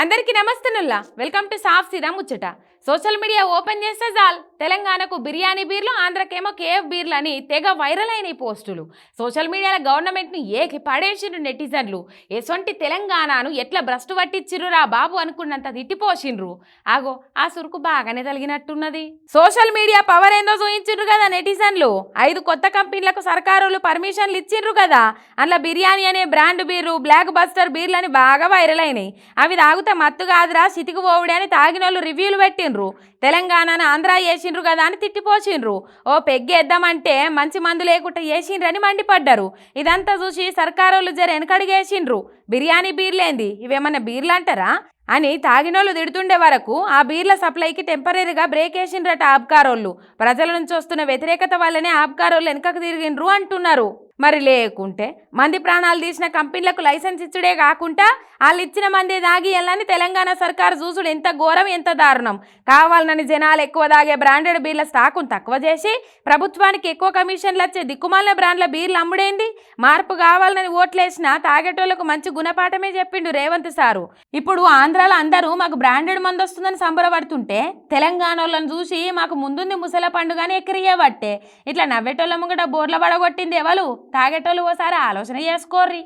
అందరికీ నమస్తనుల్లా. Welcome to సాఫ్ సీదా ముచ్చట. సోషల్ మీడియా ఓపెన్ చేస్తే జాల్ తెలంగాణకు బిర్యానీ బీర్లు ఆంధ్రకేమో కేఎఫ్ బీర్లు అని తెగ వైరల్ అయిన ఈ పోస్టులు. సోషల్ మీడియాలో గవర్నమెంట్ని ఏకి పడేసిండ్రు నెటిజన్లు. ఎసొంటి తెలంగాణను ఎట్లా భ్రష్టు పట్టించిర్రు రా బాబు అనుకున్నంత తిట్టిపోసిండ్రు. ఆగో ఆ సురుకు బాగానే తలిగినట్టున్నది. సోషల్ మీడియా పవర్ ఏందో చూయించిండ్రు కదా నెటిజన్లు. ఐదు కొత్త కంపెనీలకు సర్కారులు పర్మిషన్లు ఇచ్చిండ్రు కదా. అందులో బిర్యానీ అనే బ్రాండ్ బీర్లు బ్లాక్ బస్టర్ బీర్లు అని బాగా వైరల్ అయినాయి. అవి తాగుతా మత్తు కాదురా సితికి పోవుడే అని తాగినోళ్ళు రివ్యూలు పెట్టిండ్రు. తెలంగాణను ఆంధ్ర చేసిండ్రు కదా అని తిట్టిపోసిండ్రు. ఓ పెగ్గేద్దామంటే మంచి మందు లేకుండా చేసిండ్రని మండిపడ్డారు. ఇదంతా చూసి సర్కారోళ్ళు జర వెనకడిగేసిండ్రు బిర్యానీ బీర్లేంది? ఇవేమన్నా బీర్లు అంటారా అని తాగినోళ్ళు తిడుతుండే వరకు ఆ బీర్ల సప్లైకి టెంపరీగా బ్రేక్ వేసిండ్రట ఆబ్కారోళ్ళు. ప్రజల నుంచి వస్తున్న వ్యతిరేకత వల్లనే ఆబ్కారోళ్ళు వెనకకు తిరిగిండ్రు అంటున్నారు. మరి లేకుంటే మంది ప్రాణాలు తీసిన కంపెనీలకు లైసెన్స్ ఇచ్చుడే కాకుండా వాళ్ళు ఇచ్చిన మంది దాగి వెళ్ళని తెలంగాణ సర్కారు చూసుడు ఎంత ఘోరం ఎంత దారుణం. కావాలనని జనాలు ఎక్కువ దాగే బ్రాండెడ్ బీర్ల స్టాకును తక్కువ చేసి ప్రభుత్వానికి ఎక్కువ కమిషన్లు వచ్చే దిక్కుమాలిన బ్రాండ్ల బీర్లు అమ్ముడేంది? మార్పు కావాలని ఓట్లేసిన తాగేటోళ్ళకు మంచి గుణపాఠమే చెప్పిండు రేవంత్ సారు. ఇప్పుడు ఆంధ్రాలో అందరూ మాకు బ్రాండెడ్ మందు వస్తుందని సంబరపడుతుంటే తెలంగాణ వాళ్ళని చూసి మాకు ముందుంది ముసల పండుగని ఎక్కిరియబట్టే ఇట్లా నవ్వేటోళ్ళ ముంగట బోర్ల పడగొట్టింది ఎవరు తాగేటోళ్ళు ఓసారి ఆలోచన చేసుకోర్రి.